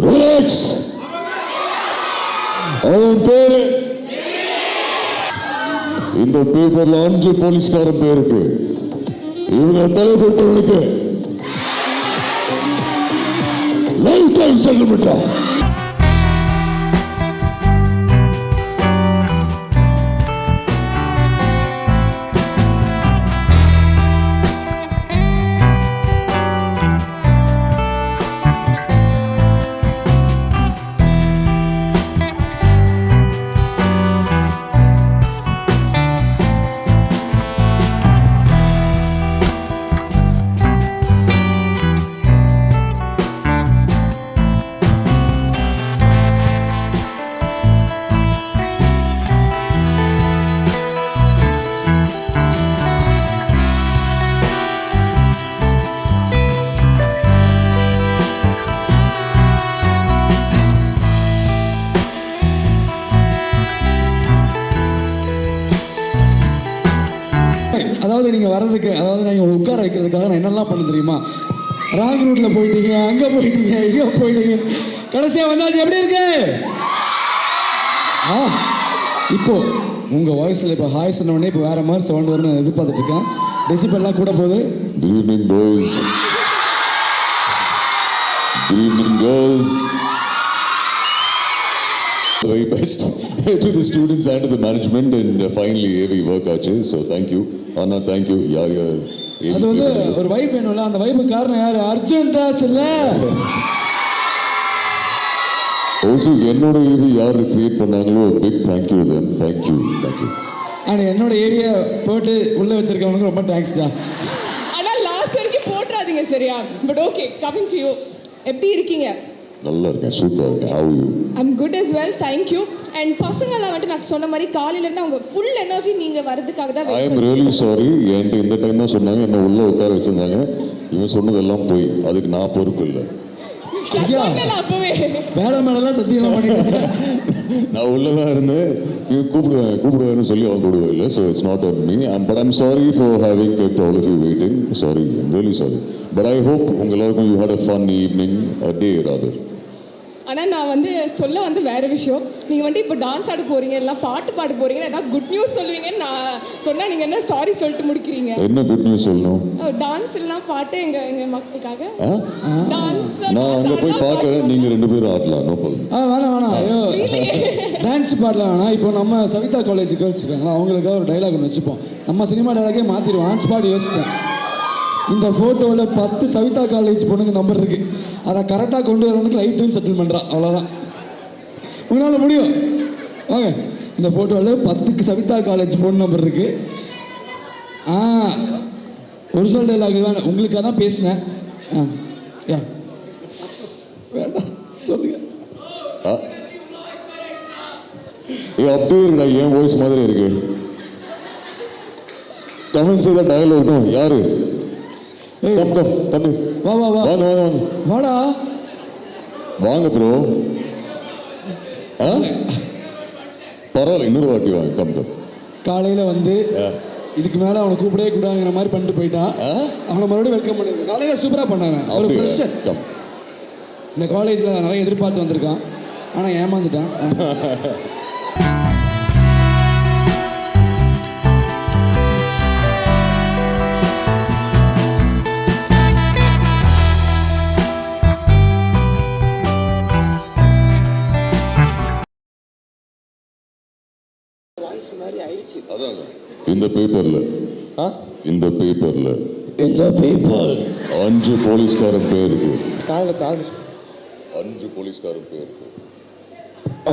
Relax அவன் பேரு? இந்த பேப்பர்ல அஞ்சு போலீஸ்காரன் பேருக்கு. இவங்க தலைப்பட்டவனுக்கு லைஃப் டைம் செட்டில்மெண்டா நீங்கள் நீங்க வர்றதுக்கு அதாவது நான் உங்களை உட்கார வைக்கிறதுக்காக நான் என்னெல்லாம் பண்ண தெரியுமா? ராங் ரூட்ல போயிட்டீங்க அங்க போயிட்டீங்க இங்க போயிட்டீங்க. கடைசியா வந்தாச்சு எப்படி இருக்கு? ஆ இப்போ உங்க வாய்ஸ்ல இப்போ ஹாய் சொன்ன உடனே இப்போ வேற மாதிரி சவுண்ட் வரும்னு நான் எதிர்பார்த்துட்டு இருக்கேன். டெசிபெல்லாம் கூட போகுது. Good evening, The very best to the students and to the management, and uh, finally, AV work ஆச்சு So, thank you. Anna, thank you. யார் யார் அது வந்து ஒரு வைப் வேணும்ல? அந்த வைப்பு காரணம் யாரு? அர்ஜுன் தாஸ் இல்ல? ஆல்சோ என்னோட ஏவி யார் கிரியேட் பண்ணாங்களோ big thank you them thank you thank you and என்னோட ஏரியா போட்டு உள்ள வச்சிருக்கவனுக்கு ரொம்ப தேங்க்ஸ்டா ஆனா லாஸ்ட் வரைக்கும் போட்டுறாதீங்க சரியா? But okay coming to you எப்படி இருக்கீங்க? நல்லா இருக்கேன். சூப்பராக இருக்கேன். How you I'm good as well thank you and பசங்கெல்லாம் வந்துட்டு நான் சொன்ன மாதிரி காலையிலேருந்து அவங்க ஃபுல் எனர்ஜி நீங்கள் வரதுக்காக தான் ஐ எம் ரியலி சாரி என்கிட்ட இந்த டைம் தான் சொன்னாங்க. என்ன உள்ள உட்கார வச்சிருந்தாங்க. இவன் சொன்னதெல்லாம் போய். அதுக்கு நான் பொறுப்பு இல்லை. நான் ஐயா. சொன்னேன்ல அப்பவே. வேலை மேலாம் சத்தியம் பண்ணிட்டு நான் உள்ளதான் இருந்தேன். கூப்பிடுவேன் கூப்பிடுவேன்னு சொல்லி அவன் கூப்பிடுவேன் இல்லை so it's not on me and but I'm sorry for having kept all of you waiting sorry really sorry but I hope உங்க எல்லாருக்கும் you had a fun evening a day rather நான் வந்து சொல்ல வந்து வேற விஷயம். நீங்கள் வந்து இப்போ டான்ஸ் ஆட போறீங்க எல்லாம் பாட்டு பாட போறீங்க ஏதாவது குட் நியூஸ் சொல்லுவீங்கன்னு நான் சொன்னா நீங்கள் என்ன சாரி சொல்லிட்டு முடிக்கிறீங்க? என்ன குட் நியூஸ் சொல்லணும்? டான்ஸ் எல்லாம் பாட்டு எங்க எங்க மக்களுக்காக? டான்ஸ் நான் அங்கே போய் பார்க்குறேன். நீங்கள் ரெண்டு பேரும் ஆடலாம். நோ ப்ராப்ளம் ஆ வேணாம் வேணாம். ஐயோ டான்ஸ் பாடலாம். வேணாம் இப்போ நம்ம சவிதா காலேஜ் கேர்ள்ஸ் இருக்காங்களா அவங்களுக்காக ஒரு டைலாக் ஒன்று வச்சுப்போம். நம்ம சினிமா டைலாகே மாற்றிடுவோம் ஆன்ஸ் பாடி யோசித்தேன் இந்த ஃபோட்டோவில் பத்து சவிதா காலேஜ் பொண்ணுங்க நம்பர் இருக்கு. அதை கரெக்டாக கொண்டு வரவனுக்கு லைஃப் டைம் செட்டில் பண்ணுறான் அவ்வளோதான் உங்களால் முடியும். வாங்க. இந்த ஃபோட்டோவில் பத்துக்கு சவிதா காலேஜ் ஃபோன் நம்பர் இருக்கு. ஆ ஒரிஜினல் டைலாக் வேணும். உங்களுக்காக தான் பேசினேன். ஆ யா. வேண்டாம். சொல்லுங்க. ஆ. ஏ அப்படியே இருக்குடா என் வாய்ஸ் மாதிரி இருக்கு? கமெண்ட் செய்த டயலாக் நோ யாரு? கம் கம் கம் வா வா வா. வாங்க வாங்க வாங்க. வாடா. வாங்க ப்ரோ ஆ? பரவாயில்ல இன்னொரு வாட்டி வாங்க. கம் கம் காலையில் வந்து. இதுக்கு மேலே அவனை கூப்பிடவே கூடாங்கிற மாதிரி பண்ணிட்டு போயிட்டான்? அவனை மறுபடியும் வெல்கம் பண்ணிருக்கேன் காலையில் சூப்பராக பண்ணாங்க ஒரு ஃப்ரெஷர் இந்த காலேஜில் நிறைய எதிர்பார்த்து வந்திருக்கான். ஆனால் ஏமாந்துட்டான். இந்த பேப்பர்ல ஆ? இந்த பேப்பர்ல இந்த பீப்புள் அஞ்சு போலீஸ்காரன் பேருக்கு. காதில் காது அஞ்சு போலீஸ்காரன் பேருக்கு.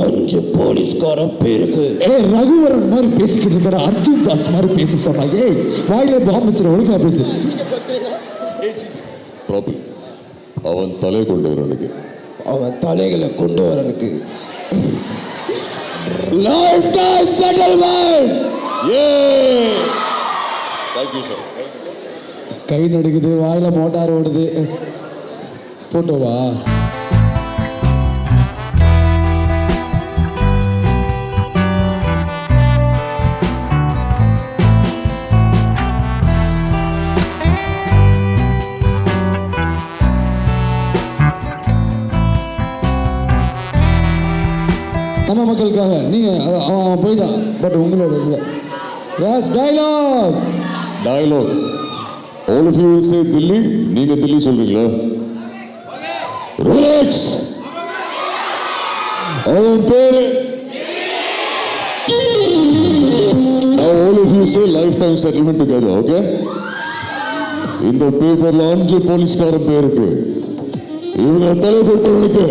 அஞ்சு போலீஸ்காரன் பேருக்கு. ஏ ரகுவரன் மாதிரி பேசிக்கிட்டு இருக்கடா அர்ஜுன் தாஸ் மாதிரி பேச சொன்னா. ஏய் வாயிலே பாம்பு வச்சிரு ஒழுங்கா பேசு. ப்ராப்ளம் அவன் தலை கொண்டு வரனுக்கு அவன் தலைகளை கொண்டு வரனுக்கு லைஃப் டைம் செட்டில்மெண்ட் ஏ தேங்க்யூ சார் கை நடுக்குது வாயில மோட்டார் ஓடுது. ஃபோட்டோவா நாமக்கலுக்காக நீங்கள் அவன் அவன் போயிட்டான் பட் உங்களோட இல்லை யாஸ் dialogue dialogue all of you will say Dilli நீங்கள் தில்லி சொல்கிறீங்களா ரோலெக்ஸ் அவன் பேர் Now all of you say lifetime settlement together, okay? இந்த பேப்பர்ல அஞ்சு போலீஸ்காரன் பேருக்கு. இவங்க தலைப்பட்டவனுக்கு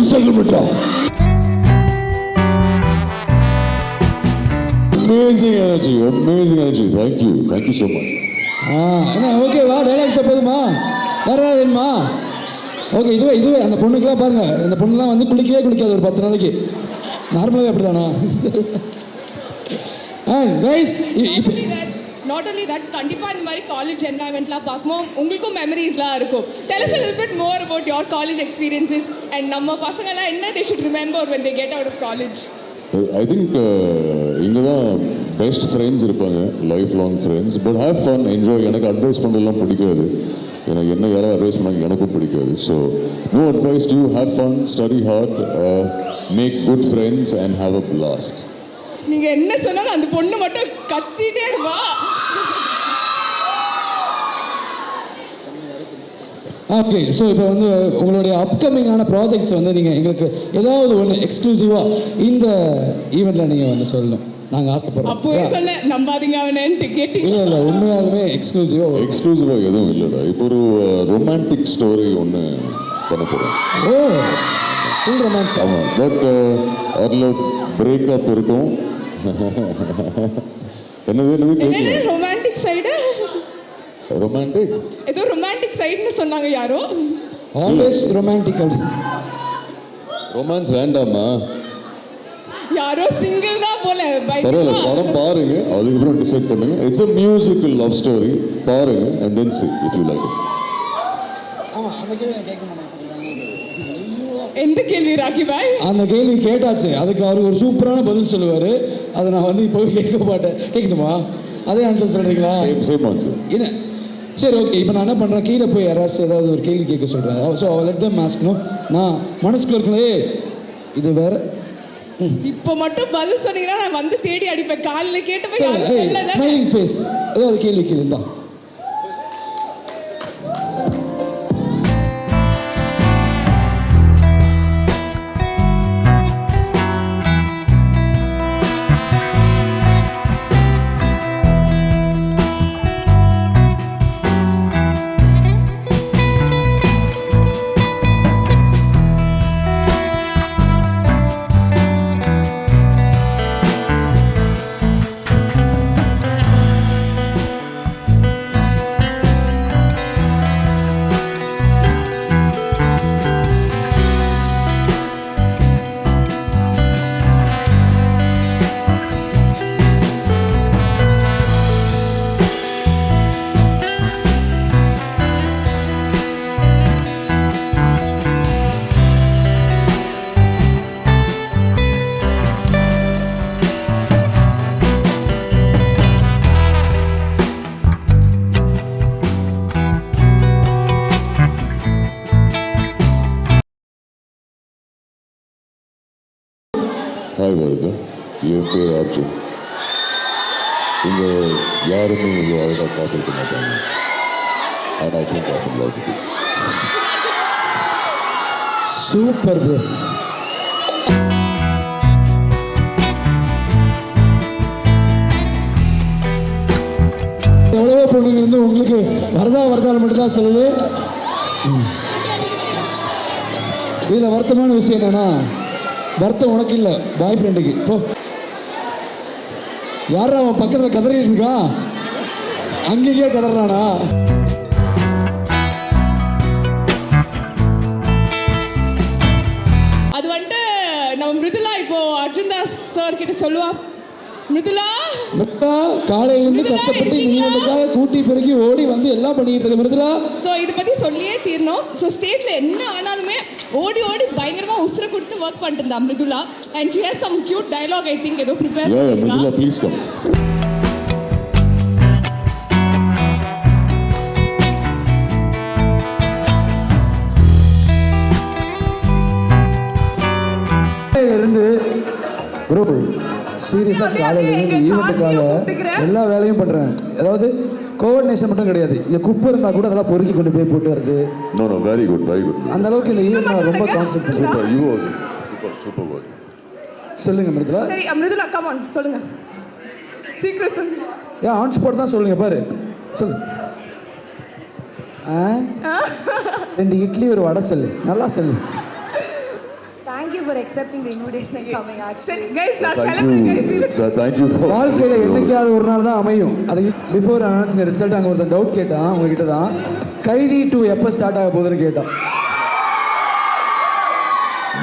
டைம் செட்டில்மெண்டா Amazing energy, amazing energy. Thank thank you thank you so ஆ என்ன ஓகே வா டைலாக்ஸ் போதுமா? வேறு ஏதாவது வேணுமா? ஓகே இதுவே இதுவே அந்த பொண்ணுக்கெல்லாம் பாருங்க அந்த பொண்ணுலாம் வந்து குளிக்கவே குளிக்காது ஒரு பத்து நாளைக்கு. நார்மலாகவே அப்படி தானா ஆ கைஸ் இப்போ நாட் only தட் கண்டிப்பாக இந்த மாதிரி காலேஜ் என்வாயன்மெண்ட்லாம் பார்க்கும்போது உங்களுக்கும் மெமரிஸ்லாம் இருக்கும். Tell us us bit more about your college experiences and நம்ம பசங்கள்லாம் என்ன they should remember when they get out of college I think இங்கே தான் பெஸ்ட் ஃப்ரெண்ட்ஸ் இருப்பாங்க life long friends but have fun enjoy எனக்கு அட்வைஸ் பண்ணலாம் பிடிக்காது. எனக்கு என்ன யாராவது அட்வைஸ் பண்ணாங்க எனக்கும் பிடிக்காது. So no advice you have fun study hard make good friends and have a blast நீங்க என்ன சொன்னாலும் அந்த பொண்ணு மட்டும் கத்திட்டே இருப்பா. ஓகே ஸோ இப்போ வந்து உங்களுடைய அப்கமிங்கான ப்ராஜெக்ட்ஸ் வந்து நீங்கள் எங்களுக்கு ஏதாவது ஒன்று எக்ஸ்க்ளூசிவாக இந்த ஈவெண்ட்டில் நீங்கள் வந்து சொல்லணும். நாங்கள் அப்போவே ஆசைப்படுறோம் சொன்னேன் நம்பாதீங்க அவனேன்ட்டு கேட்டீங்க. இல்லை இல்லை உண்மையாலுமே எக்ஸ்க்ளூசிவாக எக்ஸ்க்ளூசிவாக எதுவும் இல்லைடா. இப்போ ஒரு ரொமான்டிக் ஸ்டோரி ஒன்று பண்ண போகிறோம் ஓ ஃபுல் ரொமான்ஸ் ஆமாம் பட் அதில் பிரேக்கப் இருக்கும். என்னது என்னது கேட்கல ரொமான்டிக் சைடு ரொமான்டிக் ஏதோ ரொமான்டிக் சைடுன்னு சொன்னாங்க யாரோ. ஆல்வேஸ் ரொமான்டிக் அப்படி ரொமான்ஸ் வேண்டாமா யாரோ சிங்கிள் தான் போல பரவாயில்ல படம் பாருங்க அதுக்கப்புறம் டிசைட் பண்ணுங்க. It's a musical love story பாருங்க and then see if you like it. ஆமாம் அந்த கேள்வி கேட்க மாட்டேன். எந்த கேள்வி ராக்கி பாய் அந்த கேள்வி கேட்டாச்சு. அதுக்கு அவர் ஒரு சூப்பரான பதில் சொல்லுவார். அதை நான் வந்து இப்போ கேட்க மாட்டேன். கேட்கணுமா? அதே ஆன்சர் சொல்கிறீங்களா சேம் சேம் ஆன்சர் என்ன? சரி ஓகே இப்போ நான் என்ன பண்ணுறேன் கீழே போய் யாராச்சும் ஏதாவது ஒரு கேள்வி கேட்க சொல்கிறேன் ஸோ லெட் தம் ஆஸ்கணும் நான் மனசுக்குள்ள இருக்கலே இது வேற. இப்போ மட்டும் பதில் சொன்னீங்கன்னா நான் வந்து தேடி அடிப்பேன். காலைல யாரும் ஏய் சொல்லதானே ஸ்மைலிங் ஃபேஸ் ஏதாவது கேள்வி கேள்வி ஹாய் வருது என் பேர் அர்ஜுன் இங்கே யாருமே இவ்வளோ அழகாக பார்த்துருக்க மாட்டாங்க and I think I love with super bro எவ்வளவோ பொண்ணுங்க வந்து உங்களுக்கு வரதா வரதால மட்டும்தான் சொல்லுது. இதுல வருத்தமான விஷயம் என்னன்னா வருத்தம் உனக்கு இல்லை பாய் ஃப்ரெண்டுக்கு போ. யாரா அவன் பக்கத்தில் கதறிட்டு இருக்கான் அங்கேயே கதறானா அது வந்துட்டு நம்ம மிருதுலா இப்போ அர்ஜுன் தாஸ் சார் கிட்ட சொல்லுவா. மிருதுலா மிருதுலா காலையிலேருந்து மிருதுலா, கஷ்டப்பட்டு? இவங்களுக்காக கூட்டி பெருக்கி ஓடி வந்து எல்லாம் பண்ணிக்கிட்டு இருக்க. மிருதுலா ஸோ இதை சொல்லியே தீரணும். ஸோ ஸ்டேட்டில் என்ன ஆனாலுமே ஓடி ஓடி பயங்கரமாக உசுர கொடுத்து ஒர்க் பண்ணிட்டு இருந்தா Mridula and she has some cute dialogue I think ஏதோ ப்ரிப்பேர் இருந்து குரூப் சீரியஸாக காலையிலேருந்து ஈவெண்ட்டுக்காக எல்லா வேலையும் பண்ணுறேன் அதாவது கோஆர்டினேஷன் மட்டும் கிடையாது. இங்கே குப்பை இருந்தால் கூட அதெல்லாம் பொறுக்கி கொண்டு போய் போட்டு வருது No, no, very good, very good. அந்த அளவுக்கு இந்த ஈவெண்ட் நான் ரொம்ப consent Super, you also. Super, super work. சொல்லுங்க மிருதுலா சரி மிருதுலா கமான் சொல்லுங்க. சீக்கிரம் சொல்லுங்க. ஏன் ஆன் ஸ்பாட் தான் சொல்லுங்க பாரு. சொல்லு. ஆ? ரெண்டு இட்லி ஒரு வடை சொல்லு. நல்லா சொல்லு. Thank you for accepting the invitation and coming actually. சரி கைஸ் நான் you. for. வாழ்க்கையில் என்னைக்காவது ஒரு நாள் தான் அமையும். அது பிஃபோர் அனௌன்ஸ் ரிசல்ட் அங்கே ஒருத்தன் டவுட் கேட்டான் உங்ககிட்ட தான். கைதி டூ எப்போ ஸ்டார்ட் ஆக போகுதுன்னு கேட்டான்.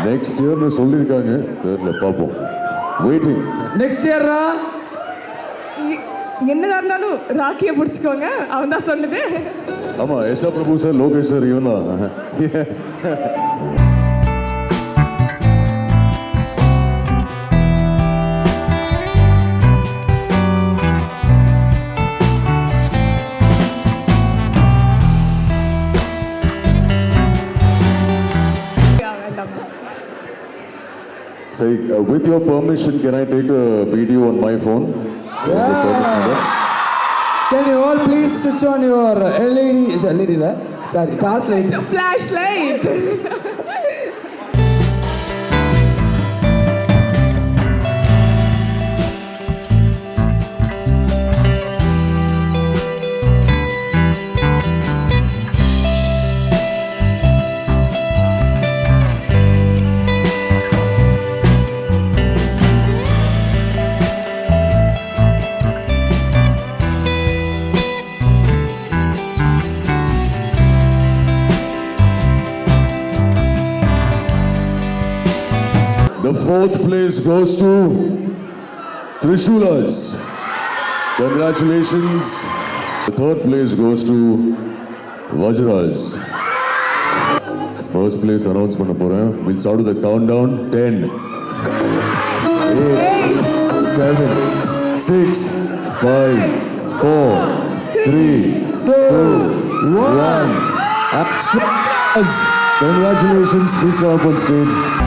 நெக்ஸ்ட் இயர்னு சொல்லியிருக்காங்க. தெரியல பார்ப்போம். வெயிட்டிங் நெக்ஸ்ட் இயர்ரா இ- என்னதா இருந்தாலும் ராக்கியை பிடிச்சிக்கோங்க. அவன் தான் சொன்னது. ஆமாம் யஷா பிரபு சார் லோகேஷ் சார் இவன் தான் Say, uh, with your permission, can I take a video on my phone? Yeah. Can you all please switch on your LED, is LED, la? sorry. Flashlight. fourth place goes to Trishulas. Congratulations. The third place goes to Vajras. First place announce பண்ண போறேன். We'll start with the countdown. 10, 8, 7, 6, 5, 4, 3, 2, 1. Congratulations. Please come up on stage.